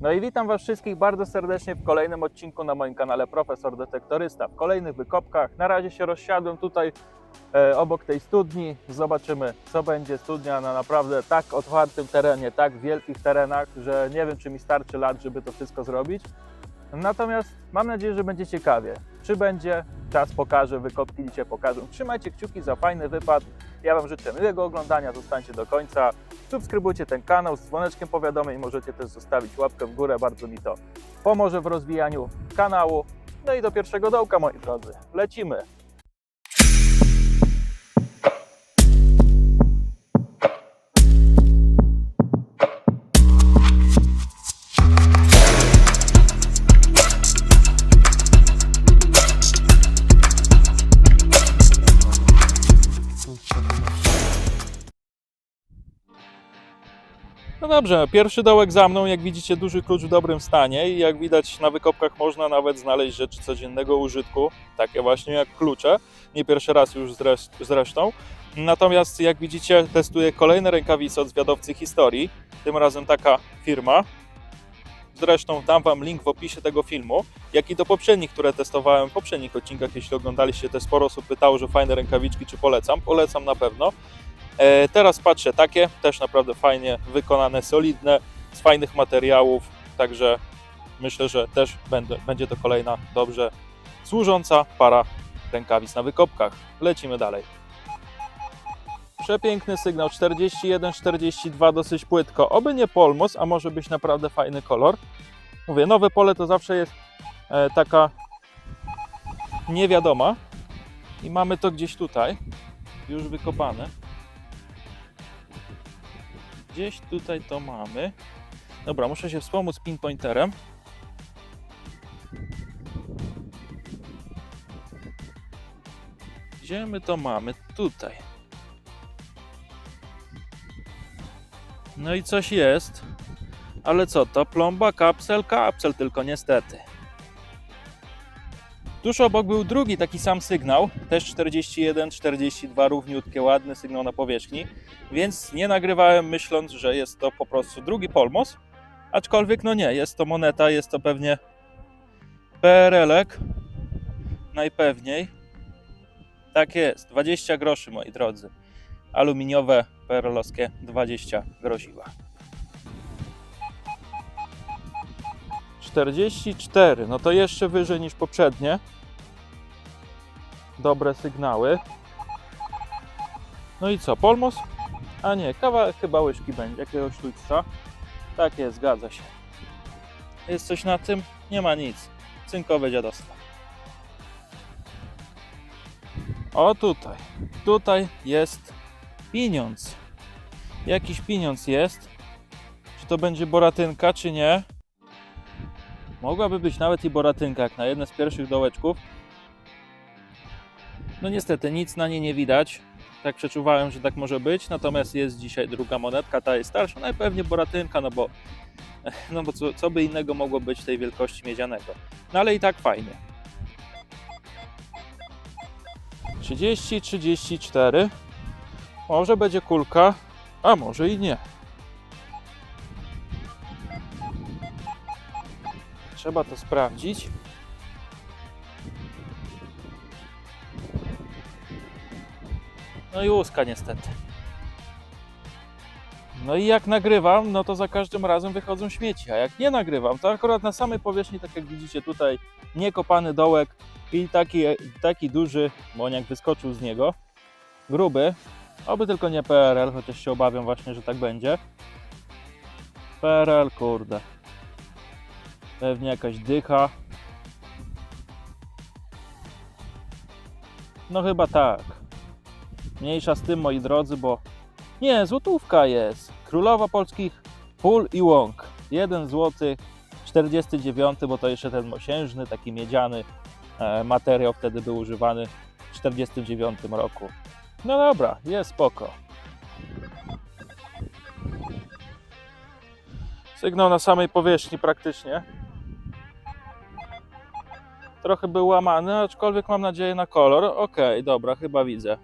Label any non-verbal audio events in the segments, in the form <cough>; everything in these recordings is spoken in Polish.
No i witam Was wszystkich bardzo serdecznie w kolejnym odcinku na moim kanale Profesor Detektorysta. W kolejnych wykopkach. Na razie się rozsiadłem tutaj e, obok tej studni. Zobaczymy, co będzie. Studnia na naprawdę tak otwartym terenie, tak wielkich terenach, że nie wiem, czy mi starczy lat, żeby to wszystko zrobić. Natomiast mam nadzieję, że będzie ciekawie. Czy będzie? Czas pokaże, wykopki dzisiaj pokażą. Trzymajcie kciuki za fajny wypad. Ja Wam życzę miłego oglądania, zostańcie do końca. Subskrybujcie ten kanał z dzwoneczkiem powiadomień. Możecie też zostawić łapkę w górę, bardzo mi to pomoże w rozwijaniu kanału. No i do pierwszego dołka, moi drodzy. Lecimy. No dobrze, pierwszy dołek za mną, jak widzicie duży klucz w dobrym stanie i jak widać na wykopkach można nawet znaleźć rzeczy codziennego użytku, takie właśnie jak klucze, nie pierwszy raz już zres- zresztą. Natomiast jak widzicie testuję kolejne rękawice od zwiadowcy historii, tym razem taka firma. Zresztą dam Wam link w opisie tego filmu, jak i do poprzednich, które testowałem w poprzednich odcinkach. Jeśli oglądaliście, też sporo osób pytało, że fajne rękawiczki, czy polecam. Polecam na pewno. E, Teraz patrzę takie, też naprawdę fajnie wykonane, solidne, z fajnych materiałów, także myślę, że też będę, będzie to kolejna dobrze służąca para rękawic na wykopkach. Lecimy dalej. Przepiękny sygnał 41-42, dosyć płytko. Oby nie polmos, a może być naprawdę fajny kolor. Mówię, nowe pole to zawsze jest e, taka niewiadoma. I mamy to gdzieś tutaj, już wykopane. Gdzieś tutaj to mamy. Dobra, muszę się wspomóc pinpointerem. Gdzie my to mamy? Tutaj. No i coś jest. Ale co to? Plomba, kapsel, kapsel, tylko niestety. Tuż obok był drugi taki sam sygnał, też 41, 42, równiutkie, ładny sygnał na powierzchni, więc nie nagrywałem myśląc, że jest to po prostu drugi Polmos, aczkolwiek no nie, jest to moneta, jest to pewnie PRL-ek, najpewniej. Tak jest, 20 groszy moi drodzy, aluminiowe, PRL-owskie 20 grosiła. 44, no to jeszcze wyżej niż poprzednie. Dobre sygnały. No i co, Polmos? A nie, kawa chyba łyżki będzie, jakiegoś sztućca. Tak jest, zgadza się. Jest coś na tym? Nie ma nic. Cynkowe dziadostwo. O tutaj. Tutaj jest pieniądz. Jakiś pieniądz jest. Czy to będzie boratynka, czy nie? Mogłaby być nawet i boratynka, jak na jedne z pierwszych dołeczków. No niestety, nic na niej nie widać. Tak przeczuwałem, że tak może być. Natomiast jest dzisiaj druga monetka, ta jest starsza. Najpewniej boratynka, no bo, <laughs> no bo co, co by innego mogło być tej wielkości miedzianego. No ale i tak fajnie. 30, 34. Może będzie kulka, a może i nie. Trzeba to sprawdzić. No i łuska niestety. No i jak nagrywam, no to za każdym razem wychodzą śmieci, a jak nie nagrywam, to akurat na samej powierzchni, tak jak widzicie tutaj, niekopany dołek i taki, taki duży moniak wyskoczył z niego, gruby, oby tylko nie PRL, chociaż się obawiam właśnie, że tak będzie. PRL, kurde. Pewnie jakaś dycha. No chyba tak. Mniejsza z tym, moi drodzy, bo... Nie, złotówka jest. Królowa polskich pól i łąk. 1 zł 49, bo to jeszcze ten mosiężny, taki miedziany e, materiał wtedy był używany w 49 roku. No dobra, jest spoko. Sygnał na samej powierzchni praktycznie. Trochę był łamany, aczkolwiek mam nadzieję na kolor. Okej, dobra, chyba widzę.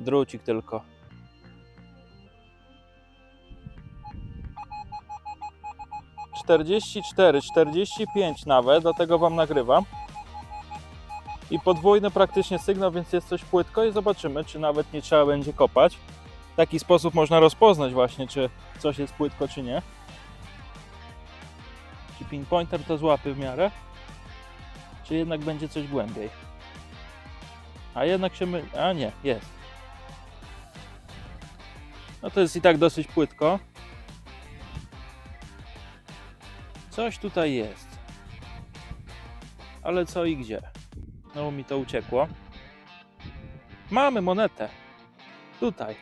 Drucik tylko. 44, 45 nawet, dlatego Wam nagrywam. I podwójny praktycznie sygnał, więc jest coś płytko i zobaczymy, czy nawet nie trzeba będzie kopać. W taki sposób można rozpoznać właśnie, czy coś jest płytko, czy nie. Czy pinpointer to złapie w miarę? Czy jednak będzie coś głębiej? A jednak się my... A nie, jest. No to jest i tak dosyć płytko. Coś tutaj jest. Ale co i gdzie? No mi to uciekło. Mamy monetę. Tutaj.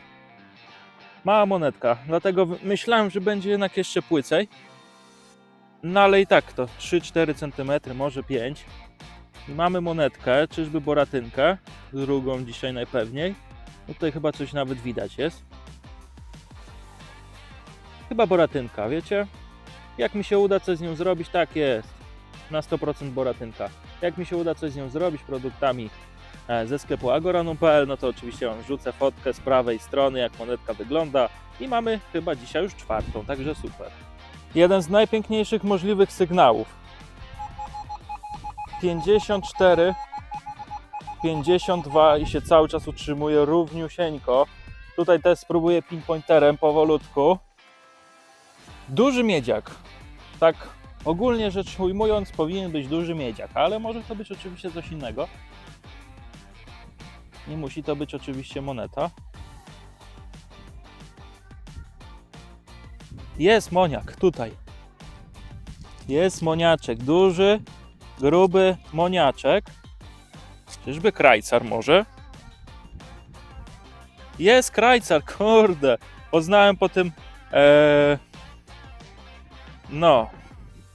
Mała monetka. Dlatego myślałem, że będzie jednak jeszcze płycej. No ale i tak to 3-4 cm, może 5. I mamy monetkę, czyżby boratynkę. Drugą dzisiaj najpewniej. No tutaj chyba coś nawet widać jest. Chyba boratynka, wiecie? Jak mi się uda coś z nią zrobić, tak jest. Na 100% boratynka. Jak mi się uda coś z nią zrobić produktami e, ze sklepu agoranum.pl, no to oczywiście Wam wrzucę fotkę z prawej strony, jak monetka wygląda. I mamy chyba dzisiaj już czwartą, także super. Jeden z najpiękniejszych możliwych sygnałów. 54, 52 i się cały czas utrzymuje równiusieńko. Tutaj też spróbuję pinpointerem powolutku. Duży miedziak. Tak ogólnie rzecz ujmując, powinien być duży miedziak, ale może to być oczywiście coś innego. Nie musi to być oczywiście moneta. Jest moniak, tutaj. Jest moniaczek, duży, gruby moniaczek. Czyżby krajcar może? Jest krajcar, <laughs> kurde. Poznałem po tym. E, no,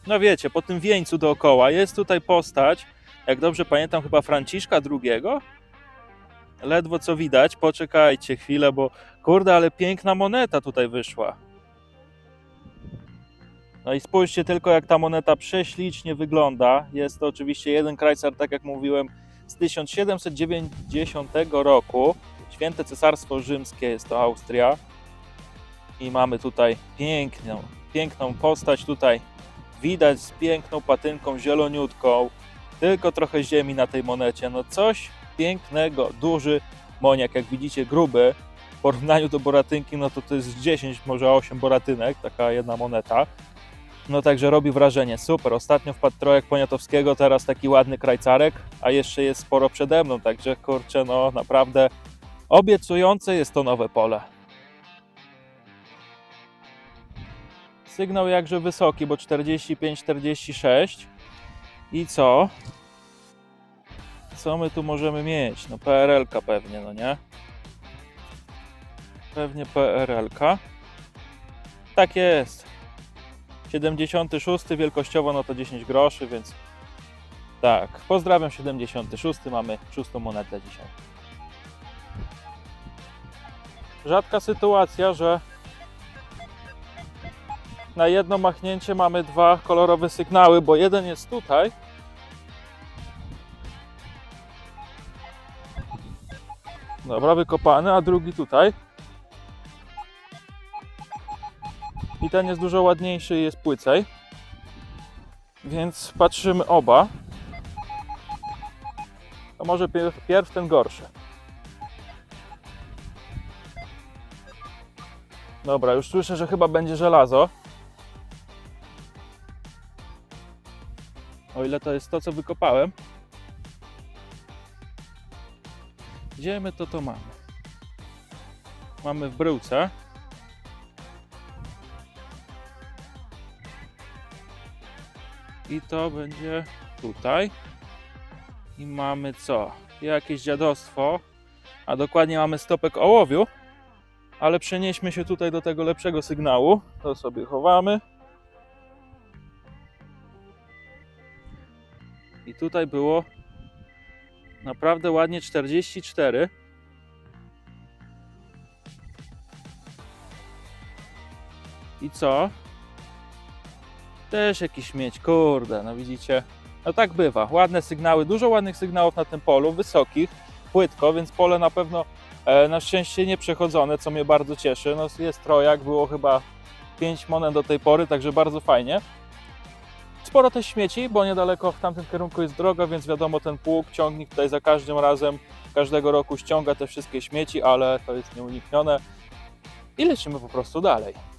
no wiecie, po tym wieńcu dookoła jest tutaj postać, jak dobrze pamiętam, chyba Franciszka II. Ledwo co widać, poczekajcie chwilę, bo kurde, ale piękna moneta tutaj wyszła. No i spójrzcie tylko, jak ta moneta prześlicznie wygląda. Jest to oczywiście jeden krajcar, tak jak mówiłem, z 1790 roku. Święte Cesarstwo Rzymskie jest to Austria. I mamy tutaj piękną, piękną postać tutaj widać z piękną patynką zieloniutką, tylko trochę ziemi na tej monecie, no coś pięknego, duży moniak, jak widzicie gruby, w porównaniu do boratynki, no to to jest 10, może 8 boratynek, taka jedna moneta, no także robi wrażenie, super, ostatnio wpadł trojek Poniatowskiego, teraz taki ładny krajcarek, a jeszcze jest sporo przede mną, także kurczę, no naprawdę obiecujące jest to nowe pole. Sygnał jakże wysoki, bo 45-46. I co? Co my tu możemy mieć? No PRL-ka pewnie, no nie? Pewnie PRL-ka. Tak jest. 76 wielkościowo no to 10 groszy, więc tak. Pozdrawiam 76, mamy szóstą monetę dzisiaj. Rzadka sytuacja, że na jedno machnięcie mamy dwa kolorowe sygnały, bo jeden jest tutaj. Dobra, wykopany, a drugi tutaj. Ten jest dużo ładniejszy i jest płycej. Więc patrzymy oba. To może pierw, pierw ten gorszy. Dobra, już słyszę, że chyba będzie żelazo. O ile to jest to, co wykopałem. Gdzie my to to mamy? Mamy w bryłce. I to będzie tutaj. I mamy co? Jakieś dziadostwo. A dokładnie mamy stopek ołowiu. Ale przenieśmy się tutaj do tego lepszego sygnału. To sobie chowamy. I tutaj było naprawdę ładnie 44. I co? Też jakiś mieć, kurde, no widzicie. No tak bywa. Ładne sygnały, dużo ładnych sygnałów na tym polu, wysokich, płytko, więc pole na pewno e, na szczęście nie przechodzone, co mnie bardzo cieszy. No jest trojak, było chyba 5 monet do tej pory, także bardzo fajnie. Sporo też śmieci, bo niedaleko w tamtym kierunku jest droga, więc wiadomo, ten pług, ciągnik tutaj za każdym razem, każdego roku ściąga te wszystkie śmieci, ale to jest nieuniknione. I lecimy po prostu dalej.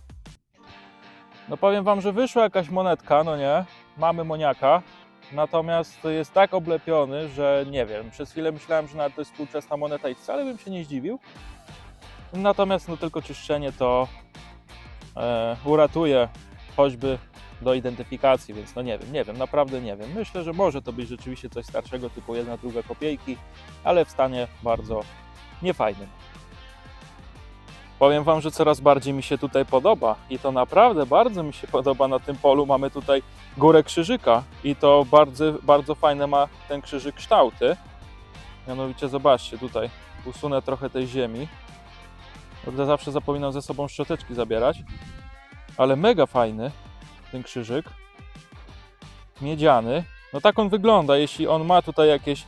No powiem Wam, że wyszła jakaś monetka, no nie? Mamy moniaka, natomiast jest tak oblepiony, że nie wiem, przez chwilę myślałem, że to jest współczesna moneta i wcale bym się nie zdziwił. Natomiast no tylko czyszczenie to e, uratuje choćby do identyfikacji, więc no nie wiem, nie wiem, naprawdę nie wiem. Myślę, że może to być rzeczywiście coś starszego, typu jedna, druga kopiejki, ale w stanie bardzo niefajnym. Powiem Wam, że coraz bardziej mi się tutaj podoba i to naprawdę bardzo mi się <laughs> podoba na tym polu. Mamy tutaj górę krzyżyka i to bardzo, bardzo fajne ma ten krzyżyk kształty. Mianowicie zobaczcie tutaj, usunę trochę tej ziemi. Będę zawsze zapominam ze sobą szczoteczki zabierać, ale mega fajny ten krzyżyk. Miedziany. No tak on wygląda. Jeśli on ma tutaj jakieś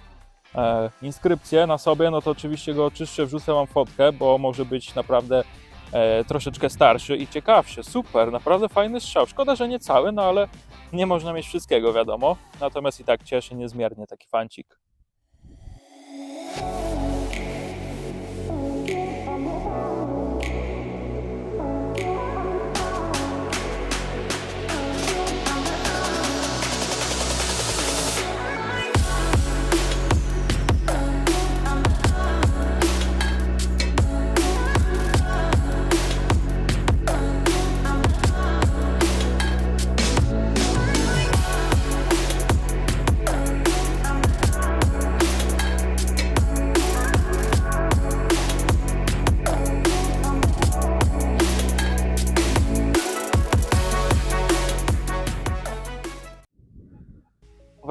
e, inskrypcje na sobie, no to oczywiście go oczyszczę, wrzucę wam fotkę, bo może być naprawdę e, troszeczkę starszy i ciekawszy. Super, naprawdę fajny strzał. Szkoda, że nie cały, no ale nie można mieć wszystkiego, wiadomo. Natomiast i tak cieszy niezmiernie taki fancik.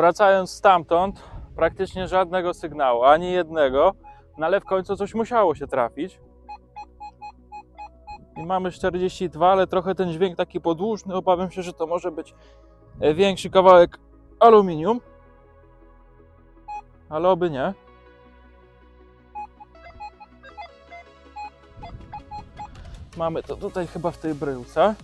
Wracając stamtąd, praktycznie żadnego sygnału, ani jednego, no ale w końcu coś musiało się trafić. I mamy 42, ale trochę ten dźwięk taki podłużny. Obawiam się, że to może być e, większy kawałek aluminium. Ale oby nie. Mamy to tutaj chyba w tej bryłce.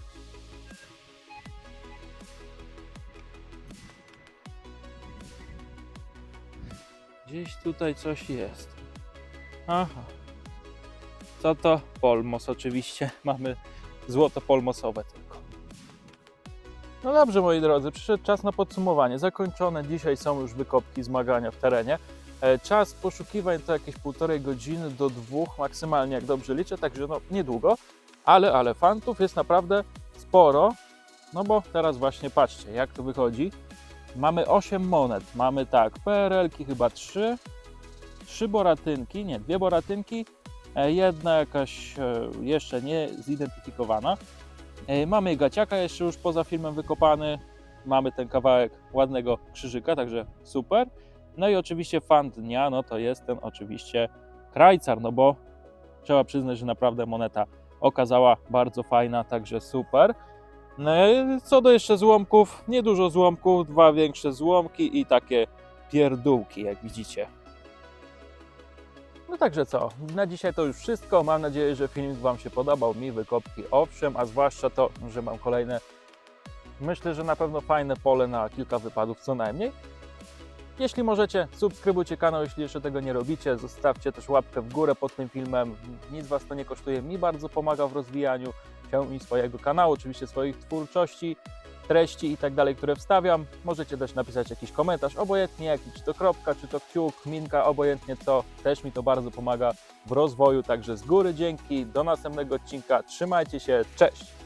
Gdzieś tutaj coś jest. Aha. Co to? Polmos oczywiście. <laughs> Mamy złoto polmosowe tylko. No dobrze moi drodzy, przyszedł czas na podsumowanie. Zakończone dzisiaj są już wykopki zmagania w terenie. E, Czas poszukiwań to jakieś półtorej godziny do dwóch, maksymalnie jak dobrze liczę, także no niedługo, ale, ale fantów jest naprawdę sporo. No bo teraz właśnie patrzcie, jak to wychodzi. Mamy 8 monet. Mamy tak, PRL-ki chyba 3, 3 boratynki, nie, dwie boratynki, e, jedna jakaś e, jeszcze nie zidentyfikowana. E, Mamy gaciaka jeszcze już poza filmem wykopany. Mamy ten kawałek ładnego krzyżyka, także super. No i oczywiście fan dnia, no to jest ten oczywiście krajcar, no bo trzeba przyznać, że naprawdę moneta okazała bardzo fajna, także super. No i Co do jeszcze złomków, niedużo złomków, dwa większe złomki i takie pierdółki, jak widzicie. No także co, na dzisiaj to już wszystko. Mam nadzieję, że filmik Wam się podobał. Mi wykopki owszem, a zwłaszcza to, że mam kolejne, myślę, że na pewno fajne pole na kilka wypadów co najmniej. Jeśli możecie, subskrybujcie kanał, jeśli jeszcze tego nie robicie. Zostawcie też łapkę w górę pod tym filmem. Nic Was to nie kosztuje, mi bardzo pomaga w rozwijaniu się i swojego kanału, oczywiście swoich twórczości, treści i tak dalej, które wstawiam. Możecie też napisać jakiś komentarz, obojętnie jaki, czy to kropka, czy to kciuk, minka, obojętnie co. Też mi to bardzo pomaga w rozwoju, także z góry dzięki. Do następnego odcinka. Trzymajcie się, cześć!